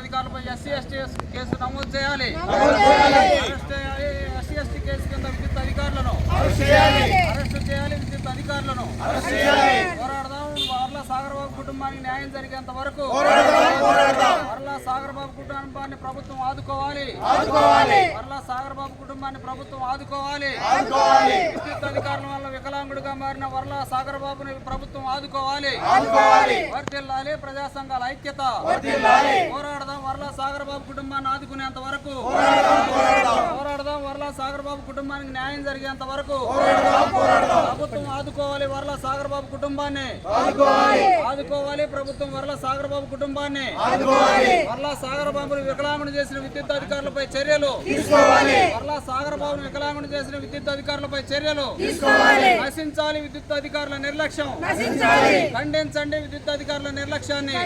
అధికారులపై SC ST case నమోదు చేయాలి. ఎస్సీ ఎస్టీ కేసు కింద విద్యుత్ అధికారులను. అరెస్ట్ చేయాలి. విద్యుత్ అధికారులను. కుటుంబానికి న్యాయం జరిగేంత వరకు వర్ల సాగరబాబు కుటుంబాన్ని ప్రభుత్వం ఆదుకోవాలి. వర్ల సాగరబాబు కుటుంబాన్ని ప్రభుత్వం ఆదుకోవాలి. విద్యుత్ అధికారుల వల్ల వికలాంగుడిగా మారిన వర్ల సాగరబాబుని ప్రభుత్వం ఆదుకోవాలి. వర్ధిల్లాలి ప్రజా సంఘాల ఐక్యత. పోరాడదాం వర్ల సాగరబాబు కుటుంబాన్ని ఆదుకునేంత వరకు. పోరాడదాం వర్ల సాగరబాబు కుటుంబానికి న్యాయం జరిగేంత వరకు. ప్రభుత్వం ఆదుకోవాలి వర్ల సాగరబాబు కుటుంబాన్ని. ఆదుకోవాలి. ప్రభుత్వం వర్ల సాగరబాబు కుటుంబాన్ని వర్ల సాగరబాబుని వికలాంగుని చేసిన విద్యుత్ అధికారులపై చర్యలు వర్ల సాగరబాబుని వికలాంగుని చేసిన విద్యుత్ అధికారులపై చర్యలు నశించాలి విద్యుత్ అధికారుల నిర్లక్ష్యం ఖండించండి విద్యుత్ అధికారుల నిర్లక్ష్యాన్ని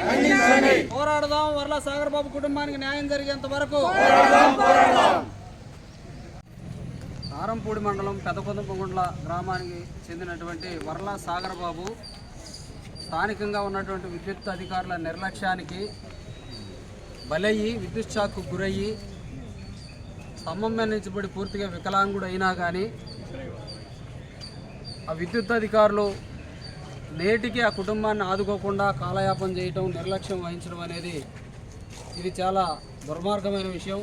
పోరాడదాం వర్ల సాగరబాబు కుటుంబానికి న్యాయం జరిగేంత వరకు. ఆరంపూడి మండలం పెదకొందపగుండ్ల గ్రామానికి చెందినటువంటి వర్ల సాగరబాబు స్థానికంగా ఉన్నటువంటి విద్యుత్ అధికారుల నిర్లక్ష్యానికి బలయ్యి విద్యుత్ షాక్కు గురయ్యి స్తంభం మీద నుంచి పూర్తిగా వికలాంగుడు అయినా కానీ ఆ విద్యుత్ అధికారులు నేటికి ఆ కుటుంబాన్ని ఆదుకోకుండా కాలయాపన చేయటం నిర్లక్ష్యం వహించడం అనేది ఇది చాలా దుర్మార్గమైన విషయం.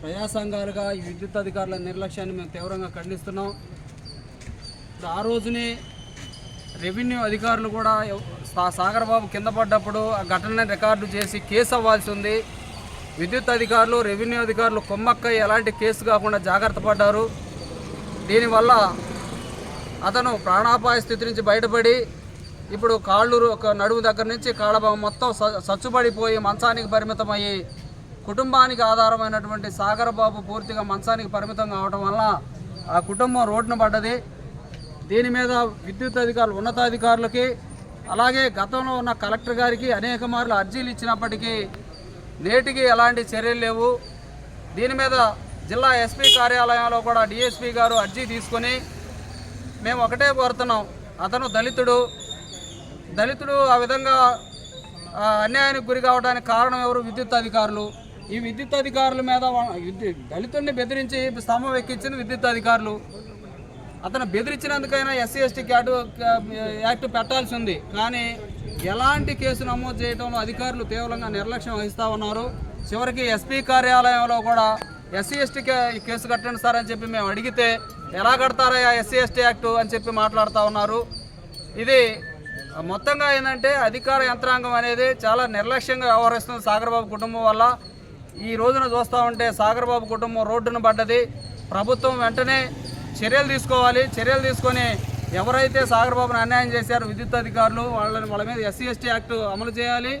ప్రజా సంఘాలుగా ఈ విద్యుత్ అధికారుల నిర్లక్ష్యాన్ని మేము తీవ్రంగా ఖండిస్తున్నాం. ఆ రోజునే రెవెన్యూ అధికారులు కూడా సాగర్ బాబు కింద పడ్డప్పుడు ఆ ఘటనని రికార్డు చేసి కేసు అవ్వాల్సి ఉంది. విద్యుత్ అధికారులు రెవెన్యూ అధికారులు కొమ్మక్క ఎలాంటి కేసు కాకుండా జాగ్రత్త పడ్డారు. దీనివల్ల అతను ప్రాణాపాయ స్థితి నుంచి బయటపడి ఇప్పుడు కాళ్ళు ఒక నడుము దగ్గర నుంచి కాళ్ళ మొత్తం స- సచ్చుబడిపోయి మంచానికి పరిమితమయ్యి కుటుంబానికి ఆధారమైనటువంటి సాగర్ బాబు పూర్తిగా మంచానికి పరిమితం కావడం వల్ల ఆ కుటుంబం రోడ్డున పడ్డది. దీని మీద విద్యుత్ అధికారులు ఉన్నతాధికారులకి అలాగే గతంలో ఉన్న కలెక్టర్ గారికి అనేక మార్లు అర్జీలు ఇచ్చినప్పటికీ నేటికి ఎలాంటి చర్యలు లేవు. దీని మీద జిల్లా ఎస్పీ కార్యాలయంలో కూడా డిఎస్పీ గారు అర్జీ తీసుకొని మేము ఒకటే కోరుతున్నాం. అతను దళితుడు. దళితుడు ఆ విధంగా అన్యాయానికి గురి కావడానికి కారణం ఎవరు? విద్యుత్ అధికారులు ఈ విద్యుత్ అధికారుల మీద దళితుడిని బెదిరించి స్తంభం ఎక్కించింది విద్యుత్ అధికారులు అతను బెదిరించినందుకైనా ఎస్సీ ఎస్టీ యాక్ట్ యాక్ట్ పెట్టాల్సి ఉంది కానీ ఎలాంటి కేసు నమోదు చేయడంలో అధికారులు తీవ్రంగా నిర్లక్ష్యం వహిస్తూ ఉన్నారు. చివరికి ఎస్పీ కార్యాలయంలో కూడా ఎస్సీ ఎస్టీ కేసు కట్టండి సార్ అని చెప్పి మేము అడిగితే ఎలా కడతారయ్యా ఎస్సీ ఎస్టీ యాక్ట్ అని చెప్పి మాట్లాడుతూ ఉన్నారు. ఇది మొత్తంగా ఏంటంటే అధికార యంత్రాంగం అనేది చాలా నిర్లక్ష్యంగా వ్యవహరిస్తుంది సాగర్బాబు కుటుంబం వల్ల. ఈ రోజున చూస్తూ ఉంటే సాగర్బాబు కుటుంబం రోడ్డున పడ్డది. ప్రభుత్వం వెంటనే చర్యలు తీసుకోవాలి. చర్యలు తీసుకొని ఎవరైతే సాగర్బాబును అన్యాయం చేశారో విద్యుత్ అధికారులు వాళ్ళని వాళ్ళ మీద ఎస్సీ ఎస్టీ యాక్ట్ అమలు చేయాలి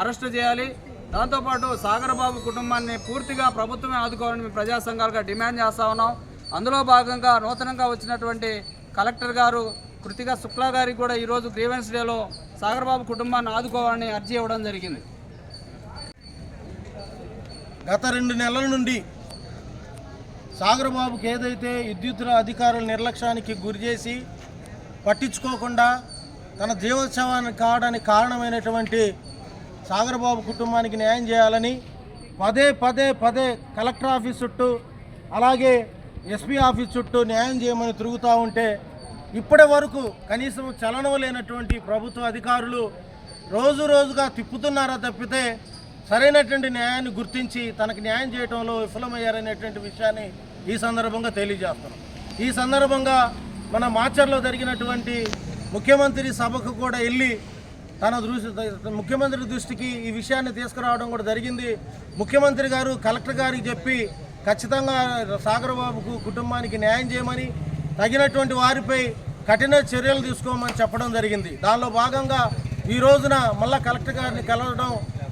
అరెస్ట్ చేయాలి. దాంతోపాటు సాగర్బాబు కుటుంబాన్ని పూర్తిగా ప్రభుత్వమే ఆదుకోవాలని మేము ప్రజా సంఘాలుగా డిమాండ్ చేస్తా ఉన్నాం. అందులో భాగంగా నూతనంగా వచ్చినటువంటి కలెక్టర్ గారు కృతిక శుక్లా గారికి కూడా ఈరోజు గ్రీవెన్స్ డేలో సాగర్బాబు కుటుంబాన్ని ఆదుకోవాలని అర్జీ ఇవ్వడం జరిగింది. గత రెండు నెలల నుండి సాగరబాబుకి ఏదైతే విద్యుత్ అధికారుల నిర్లక్ష్యానికి గురి చేసి పట్టించుకోకుండా తన జీవోత్సవానికి కావడానికి కారణమైనటువంటి సాగరబాబు కుటుంబానికి న్యాయం చేయాలని పదే పదే పదే కలెక్టర్ ఆఫీస్ చుట్టూ అలాగే ఎస్పీ ఆఫీస్ చుట్టూ న్యాయం చేయమని తిరుగుతూ ఉంటే ఇప్పటి వరకు కనీసం చలనం లేనటువంటి ప్రభుత్వ అధికారులు రోజు రోజుగా తిప్పుతున్నారా తప్పితే సరైనటువంటి న్యాయాన్ని గుర్తించి తనకు న్యాయం చేయడంలో విఫలమయ్యారనేటువంటి విషయాన్ని ఈ సందర్భంగా తెలియజేస్తున్నాం. ఈ సందర్భంగా మన మాచర్లో జరిగినటువంటి ముఖ్యమంత్రి సభకు కూడా వెళ్ళి తన దృష్టి ముఖ్యమంత్రి దృష్టికి ఈ విషయాన్ని తీసుకురావడం కూడా జరిగింది. ముఖ్యమంత్రి గారు కలెక్టర్ గారికి చెప్పి ఖచ్చితంగా సాగరబాబుకు కుటుంబానికి న్యాయం చేయమని తగినటువంటి వారిపై కఠిన చర్యలు తీసుకోమని చెప్పడం జరిగింది. దానిలో భాగంగా ఈ రోజున మళ్ళా కలెక్టర్ గారిని కలవడం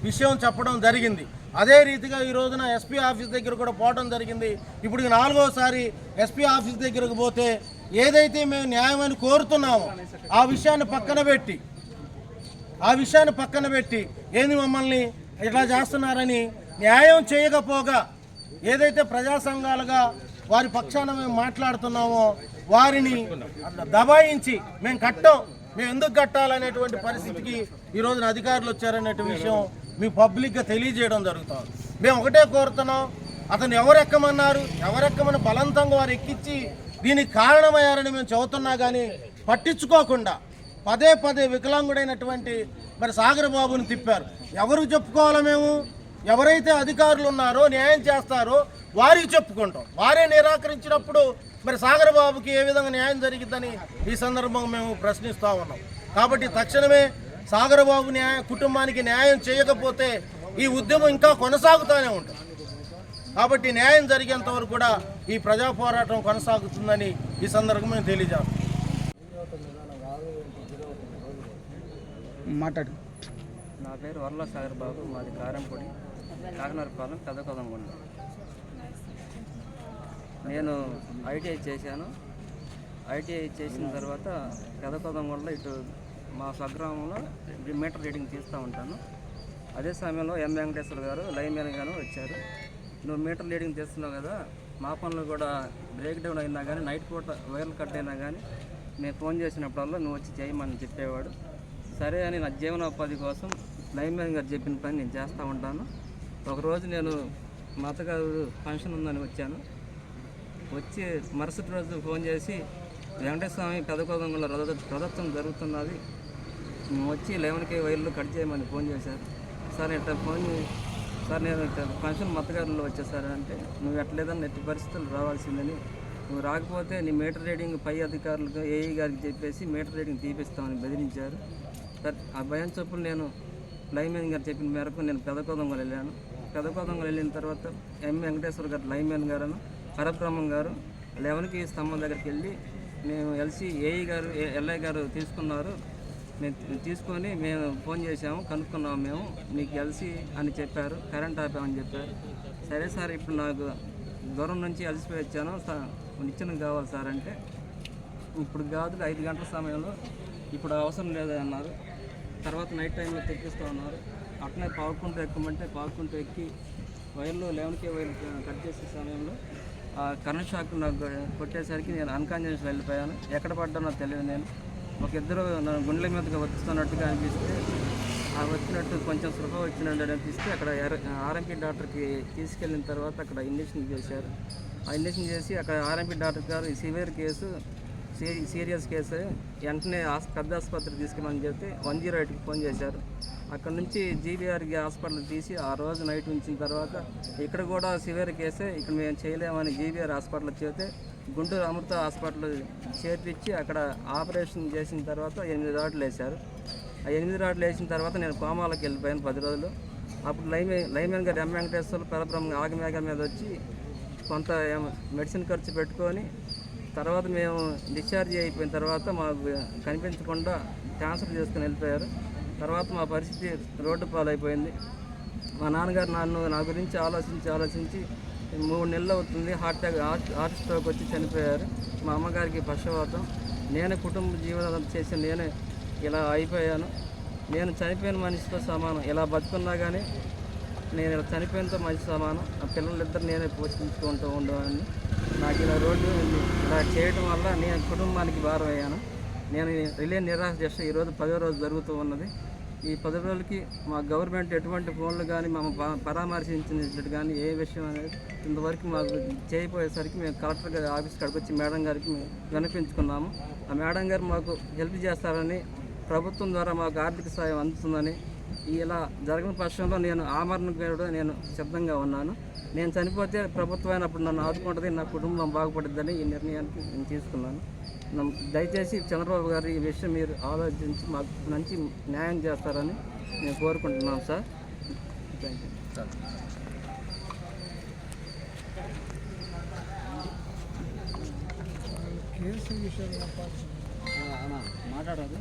విషయం చెప్పడం జరిగింది. అదే రీతిగా ఈ రోజున ఎస్పీ ఆఫీస్ దగ్గర కూడా పోవడం జరిగింది. ఇప్పుడు నాలుగోసారి ఎస్పీ ఆఫీస్ దగ్గరకు పోతే ఏదైతే మేము న్యాయమని కోరుతున్నామో ఆ విషయాన్ని పక్కన పెట్టి ఆ విషయాన్ని పక్కన పెట్టి ఏంది మమ్మల్ని ఇట్లా చేస్తున్నారని న్యాయం చేయకపోగా ఏదైతే ప్రజా సంఘాలుగా వారి పక్షాన మేము మాట్లాడుతున్నామో వారిని దబాయించి మేము కట్టం మేము ఎందుకు కట్టాలనేటువంటి పరిస్థితికి ఈ రోజున అధికారులు వచ్చారనే విషయం మీ పబ్లిక్గా తెలియజేయడం జరుగుతుంది. మేము ఒకటే కోరుతున్నాం అతను ఎవరెక్కమన్నారు ఎవరెక్కమని బలవంతంగా వారు ఎక్కించి దీనికి కారణమయ్యారని మేము చెబుతున్నా కానీ పట్టించుకోకుండా పదే పదే వికలాంగుడైనటువంటి మరి సాగర్ బాబును తిప్పారు. ఎవరు చెప్పుకోవాలి మేము? ఎవరైతే అధికారులు ఉన్నారో న్యాయం చేస్తారో వారికి చెప్పుకుంటాం. వారే నిరాకరించినప్పుడు మరి సాగర్ బాబుకి ఏ విధంగా న్యాయం జరిగిద్దని ఈ సందర్భంగా మేము ప్రశ్నిస్తూ ఉన్నాం. కాబట్టి తక్షణమే సాగర్ బాబు న్యాయ కుటుంబానికి న్యాయం చేయకపోతే ఈ ఉద్యమం ఇంకా కొనసాగుతూనే ఉంటుంది. కాబట్టి న్యాయం జరిగేంత వరకు కూడా ఈ ప్రజా పోరాటం కొనసాగుతుందని ఈ సందర్భంగా మేము తెలియజేస్తాం. మాట్లాడు. నా పేరు వరల సాగర్ బాబు మాది కారంపొడి కాకినాడపాలెం పెద్దకొదంగుండ నేను ఐటీఐ చేశాను. ఐటీఐ చేసిన తర్వాత పెద్దకొదంగుండలో ఇటు మా స్వగ్రామంలో మీటర్ రీడింగ్ తీస్తూ ఉంటాను. అదే సమయంలో ఎం వెంకటేశ్వర గారు లైన్మెన్ గారు వచ్చారు. నువ్వు మీటర్ రీడింగ్ తీస్తున్నావు కదా మా పనులు కూడా బ్రేక్ డౌన్ అయినా కానీ నైట్ పూట వైర్లు కట్ అయినా కానీ నేను ఫోన్ చేసినప్పుడల్లా నువ్వు వచ్చి చేయమని చెప్పేవాడు. సరే అని నా జీవనోపాధి కోసం లైన్మెన్ గారు చెప్పిన పని నేను చేస్తూ ఉంటాను. ఒకరోజు నేను మా అత్తగారు ఫంక్షన్ ఉందని వచ్చాను. వచ్చి మరుసటి రోజు ఫోన్ చేసి వెంకటేశ్వర స్వామి పెదకోదంగుల రథ రథోత్సవం జరుగుతున్నది. వచ్చి లెవెన్కి వైర్లు కట్ చేయమని ఫోన్ చేశారు. సార్ ఇట్లా ఫోన్ సార్ నేను ఇట్లా ఫంక్షన్ మతగారులో వచ్చేసారు అంటే నువ్వు ఎట్లేదని ఎట్టి పరిస్థితులు రావాల్సిందని నువ్వు రాకపోతే నీ మీటర్ రీడింగ్ పై అధికారులకు ఏఈ గారికి చెప్పేసి మీటర్ రీడింగ్ తీపిస్తామని బెదిరించారు. సార్ ఆ భయం చొప్పులు నేను లైన్మెన్ గారు చెప్పిన మేరకు నేను పెదకోదంగలు వెళ్ళాను. పెదకోదంగలు వెళ్ళిన తర్వాత ఎం. వెంకటేశ్వర గారు లైన్మెన్ గారు పరబ్రహ్మం గారు లెవెన్కి స్తంభం దగ్గరికి వెళ్ళి మేము ఎల్సి ఏఈ గారు ఏ- ఎల్ఐ గారు తీసుకున్నారు. మేము తీసుకొని మేము ఫోన్ చేసాము కనుక్కున్నాము మేము. మీకు ఎల్సి అని చెప్పారు కరెంట్ ఆపామని చెప్పారు. సరే సార్ ఇప్పుడు నాకు దూరం నుంచి అలసిపోయి వచ్చాను. సార్ నిచ్చెన కావాలి సార్ అంటే ఇప్పుడు కాదు ఐదు గంటల సమయంలో ఇప్పుడు అవసరం లేదని అన్నారు. తర్వాత నైట్ టైంలో తెప్పిస్తూ ఉన్నారు అట్లనే పావుకుంటూ ఎక్కమంటే పావుకుంటూ ఎక్కి వైర్లు లెవెన్కే వైర్లు కట్ చేసే సమయంలో ఆ కరెంట్ షాక్ నాకు కొట్టేసరికి నేను అన్కాన్షియస్ వెళ్ళిపోయాను. ఎక్కడ పడ్డానో తెలియదు నేను. ఒక ఇద్దరు గుండెల మీదకి వస్తున్నట్టుగా అనిపిస్తే ఆ వచ్చినట్టు కొంచెం సృహ వచ్చినట్టు అనిపిస్తే అక్కడ ఆర్ఎంపీ డాక్టర్కి తీసుకెళ్ళిన తర్వాత అక్కడ ఇంజక్షన్ చేశారు. ఆ ఇంజక్షన్ చేసి అక్కడ ఆర్ఎంపీ డాక్టర్ గారు సివియర్ కేసు సీ- సీరియస్ కేసు వెంటనే ఆస్- పెద్ద ఆసుపత్రికి తీసుకెళ్ళమని చెప్తే వన్ జీరో ఎయిట్కి ఫోన్ చేశారు. అక్కడ నుంచి జీబీఆర్కి హాస్పిటల్ తీసి ఆ రోజు నైట్ ఉంచిన తర్వాత ఇక్కడ కూడా సివియర్ కేసే ఇక్కడ మేము చేయలేమని జీబీఆర్ హాస్పిటల్ చెబితే గుంటూరు అమృత హాస్పిటల్ చేర్పించి అక్కడ ఆపరేషన్ చేసిన తర్వాత ఎనిమిది రాడ్లు వేశారు. ఆ ఎనిమిది రాడ్లు వేసిన తర్వాత నేను కోమాలోకి వెళ్ళిపోయాను పది రోజులు. అప్పుడు లైమే లైమెన్ గారు ఎం వెంకటేశ్వర పరబ్రహ్మ ఆగమేఘ మీద వచ్చి కొంత మెడిసిన్ ఖర్చు పెట్టుకొని తర్వాత మేము డిశ్చార్జ్ అయిపోయిన తర్వాత మాకు కనిపించకుండా ట్రాన్స్ఫర్ చేసుకుని వెళ్ళిపోయారు. తర్వాత మా పరిస్థితి రోడ్డు పాలైపోయింది. మా నాన్నగారు నన్ను నా గురించి ఆలోచించి ఆలోచించి మూడు నెలలు అవుతుంది. హార్ట్ అటాక్ హార్ట్ స్ట్రోక్ వచ్చి చనిపోయారు. మా అమ్మగారికి పక్షవాతం. నేను కుటుంబ జీవనం చేసి నేనే ఇలా అయిపోయాను. నేను చనిపోయిన మనిషితో సమానం. ఇలా బతుకున్నా కానీ నేను ఇలా చనిపోయినతో మంచి సమానం. ఆ పిల్లలిద్దరు నేనే పోషించుకుంటూ ఉండేవాడిని. నాకు ఇలా రోడ్డు ఇలా చేయడం వల్ల నేను కుటుంబానికి భారం అయ్యాను నేను రిలే నిరాశ చేస్తే ఈరోజు పదో రోజు జరుగుతూ ఉన్నది. ఈ పది రోజులకి మా గవర్నమెంట్ ఎటువంటి ఫోన్లు కానీ మా పరామర్శించినట్టు కానీ ఏ విషయం అనేది ఇంతవరకు మాకు చేయబోయేసరికి మేము కలెక్టర్ గారి ఆఫీస్ కాడికి వచ్చి మేడం గారికి మేము వినిపించుకున్నాము ఆ మేడం గారు మాకు హెల్ప్ చేస్తారని ప్రభుత్వం ద్వారా మాకు ఆర్థిక సాయం అందుతుందని ఇలా జరగని పక్షంలో నేను ఆమరణ కూడా నేను సిద్ధంగా ఉన్నాను. నేను చనిపోతే ప్రభుత్వం అయినప్పుడు నన్ను ఆదుకుంటుంది నా కుటుంబం బాగుపడుతుందని ఈ నిర్ణయానికి నేను తీసుకున్నాను. దయచేసి చంద్రబాబు గారు ఈ విషయం మీరు ఆలోచించి మాకు మంచి న్యాయం చేస్తారని నేను కోరుకుంటున్నాం సార్. థ్యాంక్ యూ మాట్లాడదు